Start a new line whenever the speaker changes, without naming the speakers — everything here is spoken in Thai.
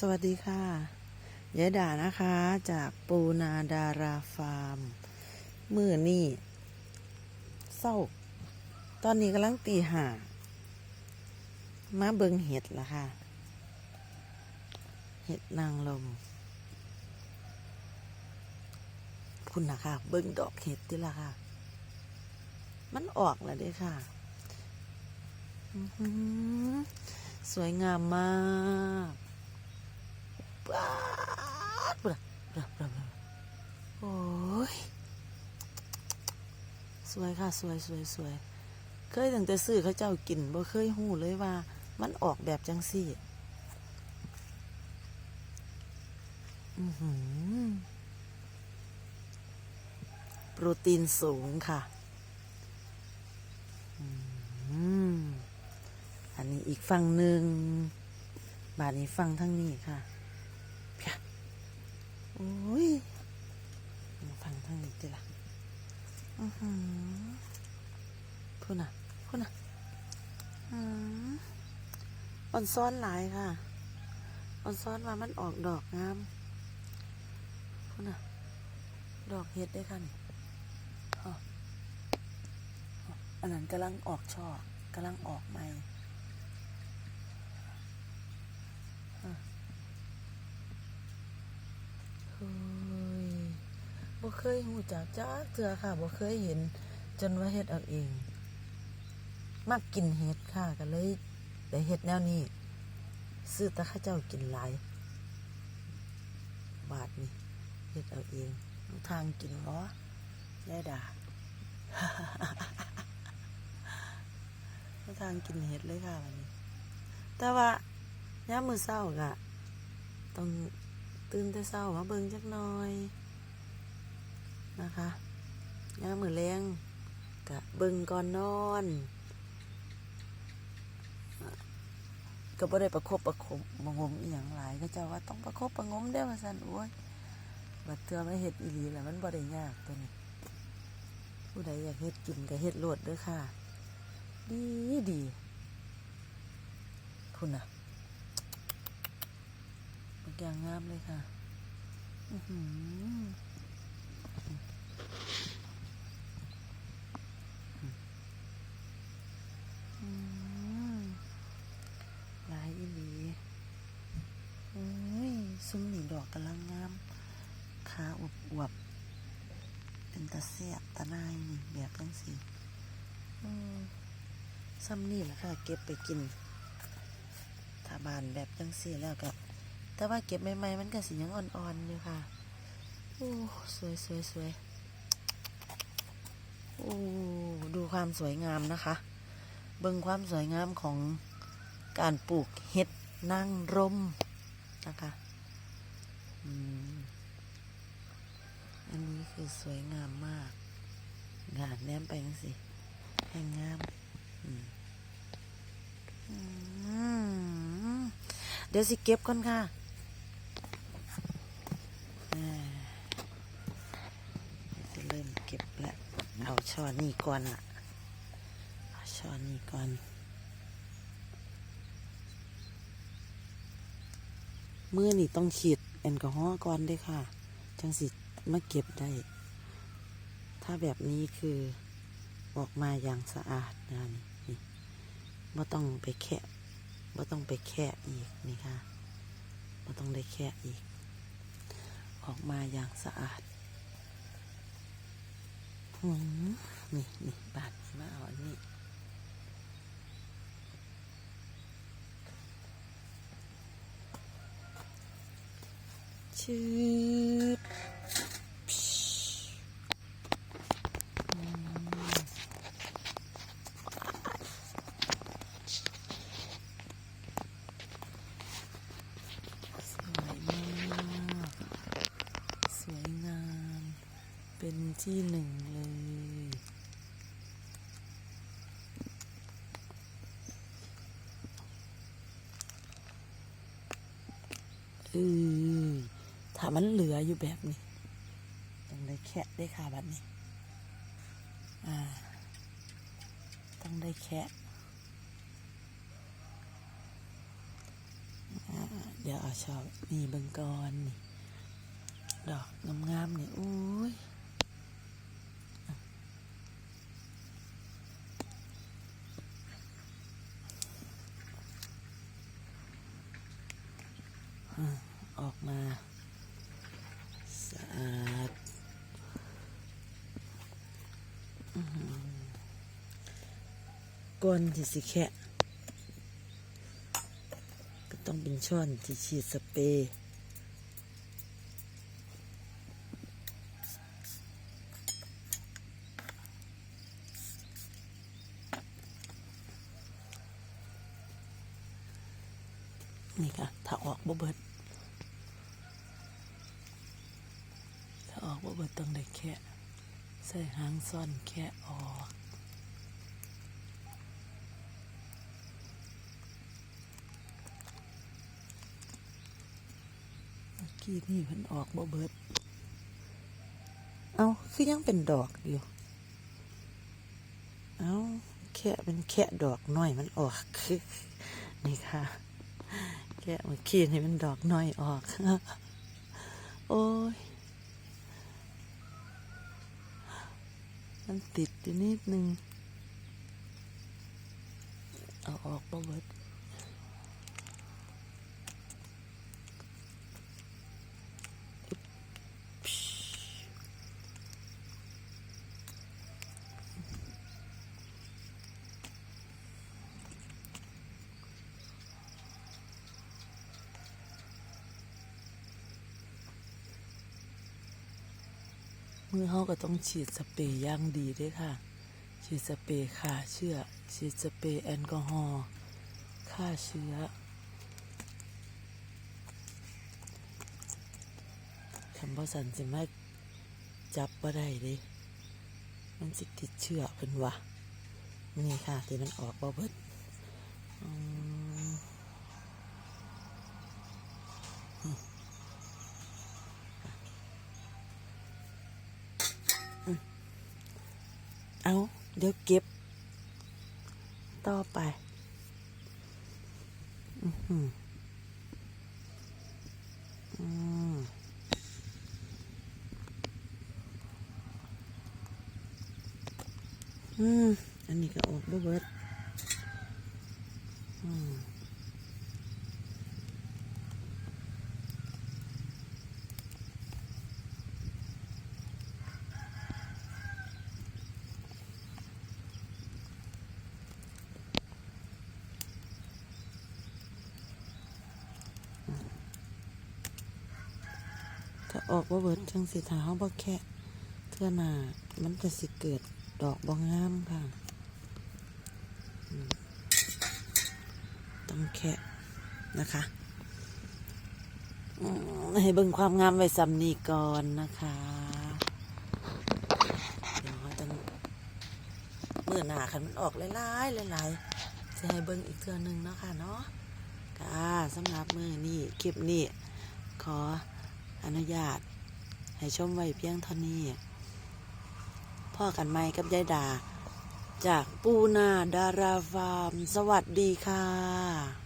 สวัสดีค่ะยายด่านะคะจากปูนาดาราฟาร์ม มือนี่เศร้า ตอนนี้กำลังตีห่ามาเบิงเห็ดละค่ะ เห็ดนางลม คุณนะคะ เบิงดอกเห็ดที่ละค่ะ มันออกแล้วด้ค่ะสวยงามมาก ป๊าดปะปะปะปะโอ้ยสวยค่ะสวยสวยสวยเคยตั้งแต่ซื้อเขาเจ้ากินบ่เคยหูเลยว่า มันออกแบบจังสี่อือหือโปรตีนสูงค่ะอืมอันนี้อีกฝั่งหนึ่งบาทนี้ฝั่งทั้งนี้ค่ะ โอ้ยฝั่งทั้งนี้ติละอือหือพูน่ะพูน่ะอืมอ่อนซ้อนหลายค่ะอ่อนซ้อนว่ามันออกดอกงามพูน่ะ ดอกเห็ดได้ค่ะนี่อ้ออันนั้นกำลังออกช่อกำลังออกใหม่ เฮ้ย บ่เคยหูจักจ้าเถื่อค่ะบ่เคยเห็น จนว่าเฮ็ดเอาเองมักกินเห็ดค่ะก็เลยได้เห็ดแนวนี้ ซื้อตะข้าเจ้ากินหลาย บาทนี่เฮ็ดเอาเองทางกินเนาะยายด่าทางกินเห็ดเลยค่ะวันนี้ แต่ว่าย้ามมือเศร้าก็ต้องตื่นแต่เช้ามาเบิ่งจักหน่อย นะคะยามมือแรงกะเบิ่งก่อนนอนก็บ่ได้ประคบประคบมงมอีหยังหลายก็จ้าว่าต้องประคบประงมได้อว่าซั่นโอ้ยบัดเทื่อมาเฮ็ดอีหลีแล้วมันบ่ได้ยากตัวนี้ผู้ใดอยากเฮ็ดกินก็เฮ็ดโลดเด้อค่ะ ดีดีพุ่นน่ะมันอย่างงามเลยค่ะ อือหืออืม หลายอีหลีโอ้ยซุ้มหนี่ดอกกำลังงามขาอวบอวบเป็นตาเสียบตาหนายนี่แบบจังสิซ้ำนี่แหละค่ะเก็บไปกินถ้าบานแบบจังสีแล้วก็แต่ว่าเก็บใหม่ๆมันก็สียังอ่อนๆอยู่ค่ะ โอ้ สวยสวยสวย โอ้ดูความสวยงามนะคะ เบิ่งความสวยงามของการปลูกเห็ดนางร่มนะคะอันนี้คือสวยงามมาก งานแนมไปจังสิแห่งงามเดี๋ยวสิเก็บก่อนค่ะอ่าจะเริ่มเก็บแล้ว เอาช้อนนี่ก่อนล่ะเอาช้อนนี่ก่อน มือนี่ต้องฉีดแอลกอฮอล์ก่อนด้วยค่ะ จังสิมาเก็บได้ ถ้าแบบนี้คือออกมาอย่างสะอาดนะนี่ไม่ต้องไปแคะไม่ต้องไปแค่อีกนี่ค่ะไม่ต้องได้แค่อีก ออกมาอย่างสะอาด นี่นี่บาดมาเอาอันนี้ชืบอืมสวยมากสวยงามเป็นที่หนึ่งเลย เออถ้ามันเหลืออยู่แบบนี้ ต้องได้แคะได้ค่ะแบบนี้ อ่า ต้องได้แคะอ่เดี๋ยวเอาชอบนี่เบิ่งก่อนนี่ ดอกงามๆนี่โอ้ย ออกมาสะอาดก้อหือก้นที่สิแคะก็ต้องเป็นช้อนที่ฉีดสเปรย์ นี่ค่ะ ถ้าออกบ่เบิด ถ้าออกบ่เบิดต้องได้แค่ใส่หางซ่อนแค่ออกเมื่อกี้นี่เพิ่นออกบ่เบิด เอาคือยังเป็นดอกอยู่ เอาแค่เป็นแค่ดอกน้อยมันออกคือนี่ค่ะ แก่เมื่อกี้นี่มันดอกน้อยออก โอ้ย มันติดอยู่นิดนึง เอาออกประเวิด มือเขาก็ต้องฉีดสเปรย์ย่างดีด้วยค่ะ ฉีดสเปรย์ฆ่าเชื้อฉีดสเปรย์แอลกอฮอล์ฆ่าเชื้อคำว่าสันสิมาจับบ่ได้เดิมันสิติดเชื้อเป็นวะนี่ค่ะที่มันออกบ่เบิดอืม เอาเดี๋ยวเก็บ ต่อไปอือหืออืมอืมอันนี้ก็ออกด้วยเบิดอืม ออกบ่เบิดจังสิถาเฮาบ่แค่เทื่อหน้ามันก็สิเกิดดอกบ่งามค่ะต้องแค่นะคะให้เบิ่งความงามไว้สำนีก่อนนะคะเดี๋ยวเราต้องมื่อหน้าคันมันออกหลายๆหลายๆจะให้เบิ่งอีกเทื่อหนึงเนาะค่ะเนาะค่ะสำหรับมือนี้คลิปนี้ขอ อนุญาต ให้ชมไว้เพียงเท่านี้ พ่อกันไหมกับยายดา จากปูนาดาราฟาร์ม สวัสดีค่ะ